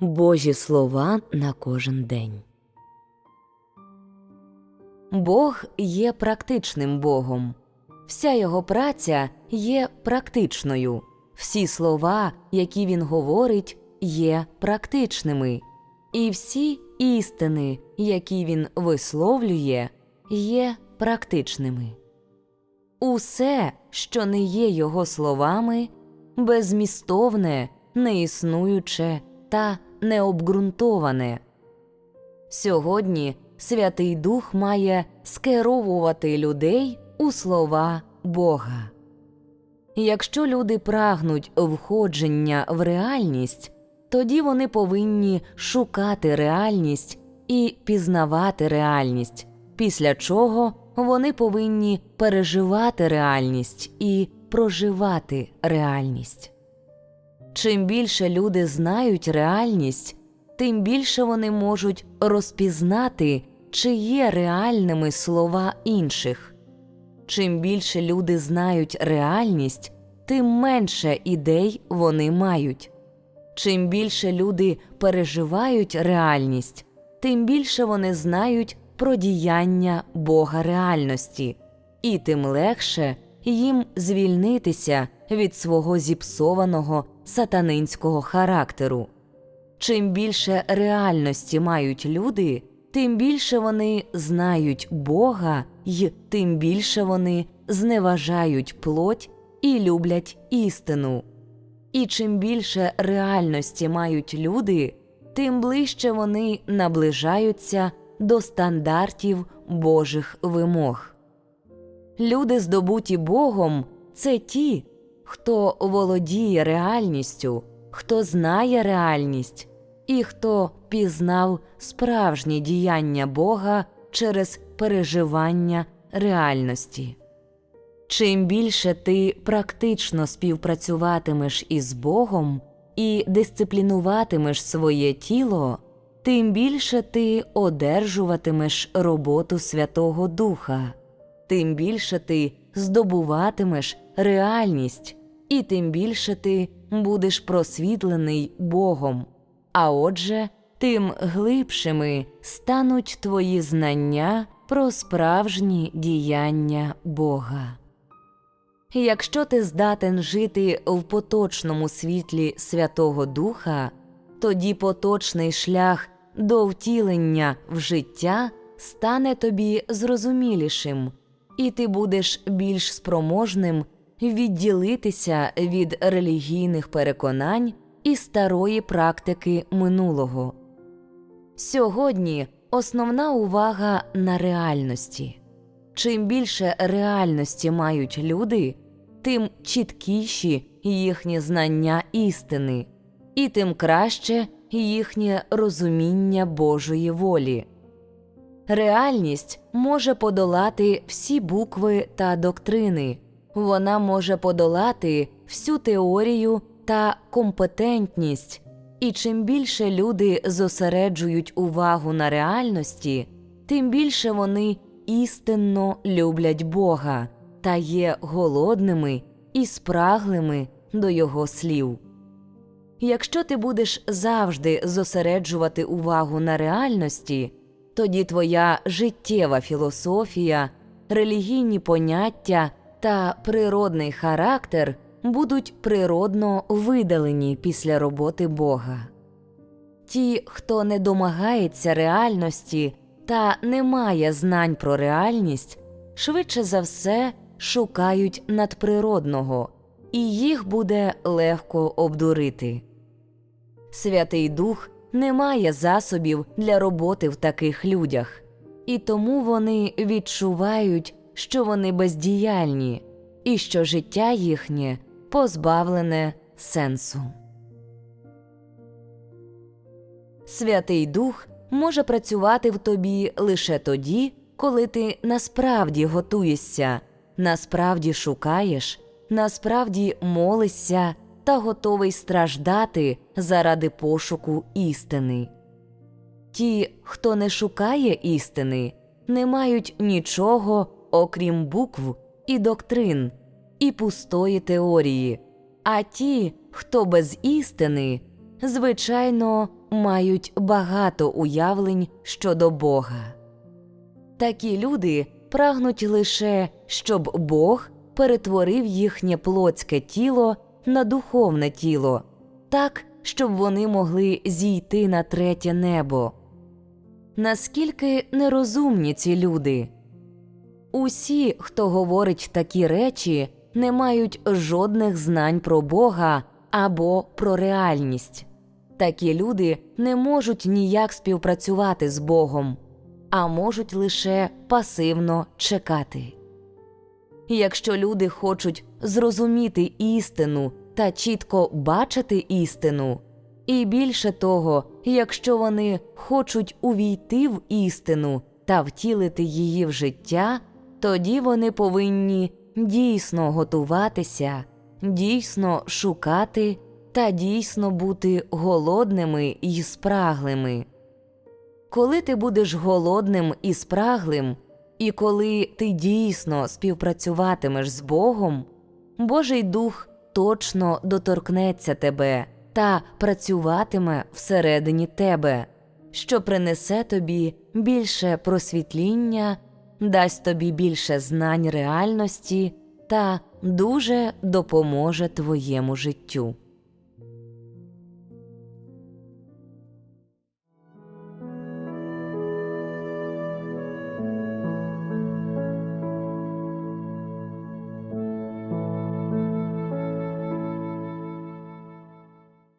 Божі слова на кожен день. Бог є практичним Богом. Вся його праця є практичною. Всі слова, які він говорить, є практичними. І всі істини, які він висловлює, є практичними. Усе, що не є його словами, безмістовне, неіснуюче та необґрунтоване. Сьогодні Святий Дух має скеровувати людей у слова Бога. Якщо люди прагнуть входження в реальність, тоді вони повинні шукати реальність і пізнавати реальність, після чого вони повинні переживати реальність і проживати реальність. Чим більше люди знають реальність, тим більше вони можуть розпізнати, чи є реальними слова інших. Чим більше люди знають реальність, тим менше ідей вони мають. Чим більше люди переживають реальність, тим більше вони знають про діяння Бога реальності, і тим легше їм звільнитися від свого зіпсованого сатанинського характеру. Чим більше реальності мають люди, тим більше вони знають Бога, й тим більше вони зневажають плоть і люблять істину. І чим більше реальності мають люди, тим ближче вони наближаються до стандартів Божих вимог. Люди, здобуті Богом, це ті, хто володіє реальністю, хто знає реальність і хто пізнав справжні діяння Бога через переживання реальності. Чим більше ти практично співпрацюватимеш із Богом і дисциплінуватимеш своє тіло, тим більше ти одержуватимеш роботу Святого Духа, тим більше ти здобуватимеш реальність, і тим більше ти будеш просвітлений Богом. А отже, тим глибшими стануть твої знання про справжні діяння Бога. Якщо ти здатен жити в поточному світлі Святого Духа, тоді поточний шлях до втілення в життя стане тобі зрозумілішим, і ти будеш більш спроможним відділитися від релігійних переконань і старої практики минулого. Сьогодні основна увага на реальності. Чим більше реальності мають люди, тим чіткіші їхні знання істини, і тим краще їхнє розуміння Божої волі. Реальність може подолати всі букви та доктрини, вона може подолати всю теорію та компетентність, і чим більше люди зосереджують увагу на реальності, тим більше вони істинно люблять Бога та є голодними і спраглими до Його слів. Якщо ти будеш завжди зосереджувати увагу на реальності, тоді твоя життєва філософія, релігійні поняття та природний характер будуть природно видалені після роботи Бога. Ті, хто не домагається реальності та не має знань про реальність, швидше за все шукають надприродного, і їх буде легко обдурити. Святий Дух не має засобів для роботи в таких людях, і тому вони відчувають, що вони бездіяльні, і що життя їхнє позбавлене сенсу. Святий Дух може працювати в тобі лише тоді, коли ти насправді готуєшся, насправді шукаєш, насправді молишся та готовий страждати заради пошуку істини. Ті, хто не шукає істини, не мають нічого, окрім букв і доктрин, і пустої теорії, а ті, хто без істини, звичайно, мають багато уявлень щодо Бога. Такі люди прагнуть лише, щоб Бог перетворив їхнє плотське тіло на духовне тіло, так, щоб вони могли зійти на третє небо. Наскільки нерозумні ці люди? Усі, хто говорить такі речі, не мають жодних знань про Бога або про реальність. Такі люди не можуть ніяк співпрацювати з Богом, а можуть лише пасивно чекати. Якщо люди хочуть зрозуміти істину та чітко бачити істину, і більше того, якщо вони хочуть увійти в істину та втілити її в життя, тоді вони повинні дійсно готуватися, дійсно шукати та дійсно бути голодними і спраглими. Коли ти будеш голодним і спраглим, і коли ти дійсно співпрацюватимеш з Богом, Божий Дух точно доторкнеться тебе та працюватиме всередині тебе, що принесе тобі більше просвітління, дасть тобі більше знань реальності та дуже допоможе твоєму життю.